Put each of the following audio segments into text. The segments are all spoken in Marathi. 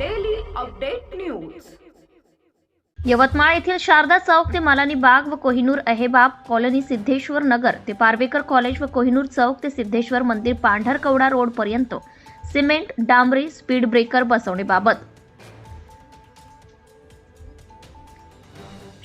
अपडेट न्यूज यवतमाळ येथील शारदा चौक ते मालानी बाग व कोहिनूर अहेबाब कॉलनी सिद्धेश्वर नगर ते पारवेकर कॉलेज व कोहिनूर चौक ते सिद्धेश्वर मंदिर पांढरकवडा रोड पर्यंत सिमेंट डांबरी स्पीड ब्रेकर बसवण्याबाबत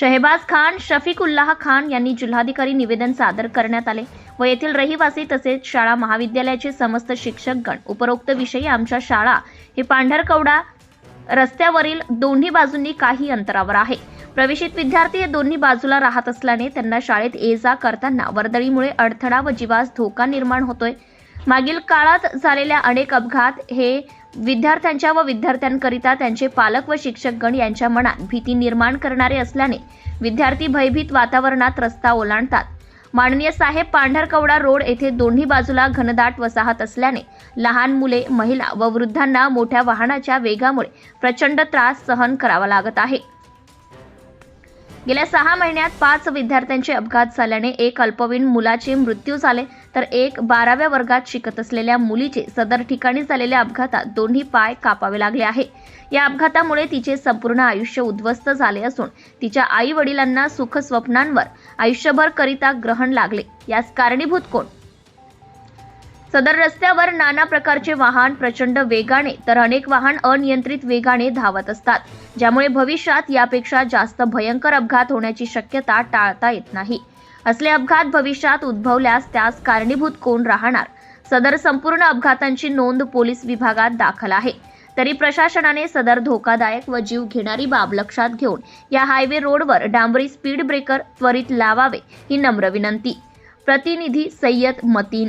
शहेबाज खान शफिकुल्लाह खान यांनी जिल्हाधिकारी निवेदन सादर करण्यात आले व येथील रहिवासी तसेच शाळा महाविद्यालयाचे समस्त शिक्षकगण उपरोक्त विषयी आमच्या शाळा हे पांढरकवडा रस्त्यावरील दोन्ही बाजूंनी काही अंतरावर आहे. प्रवेशित विद्यार्थी हे दोन्ही बाजूला राहत असल्याने त्यांना शाळेत ये जा करताना वर्दळीमुळे अडथळा व जीवास धोका निर्माण होतोय. मागील काळात झालेल्या अनेक अपघात हे विद्यार्थ्यांच्या व विद्यार्थ्यांकरिता त्यांचे पालक व शिक्षकगण यांच्या मनात भीती निर्माण करणारे असल्याने विद्यार्थी भयभीत वातावरणात रस्ता ओलांडतात. माननीय साहेब पांढरकवडा रोड येथे दोन्ही बाजूला घनदाट वसाहत असल्याने लहान मुले महिला व वृद्धांना मोठ्या वाहनाच्या वेगामुळे प्रचंड त्रास सहन करावा लागत आहे. गेल्या सहा महिन्यात पाच विद्यार्थ्यांचे अपघात झाल्याने एक अल्पवयीन मुलाचे मृत्यू झाले. तर एक बाराव्या वर्गात शिकत असलेल्या मुलीचे सदर ठिकाणी झालेल्या अपघातात दोन्ही पाय कापावे लागले आहे. या अपघातामुळे तिचे संपूर्ण आयुष्य उद्ध्वस्त झाले असून तिच्या आई वडिलांना सुख स्वप्नांवर आयुष्यभर करिता ग्रहण लागले. यास कारणीभूत कोण? सदर रस्त्यावर नाना प्रकारचे वाहन प्रचंड वेगाने तर अनेक वाहन अनियंत्रित वेगाने धावत असतात ज्यामुळे भविष्यात यापेक्षा जास्त भयंकर अपघात होण्याची शक्यता टाळता येत नाही. असले अपघात भविष्यात उद्भवल्यास त्यास कारणीभूत कोण राहणार? सदर संपूर्ण अपघातांची नोंद पोलीस विभागात दाखल आहे. तरी प्रशासनाने सदर धोकादायक व जीव घेणारी बाब लक्षात घेऊन या हायवे रोडवर डांबरी स्पीड ब्रेकर त्वरित लावावे ही नम्र विनंती. प्रतिनिधी सय्यद मतीन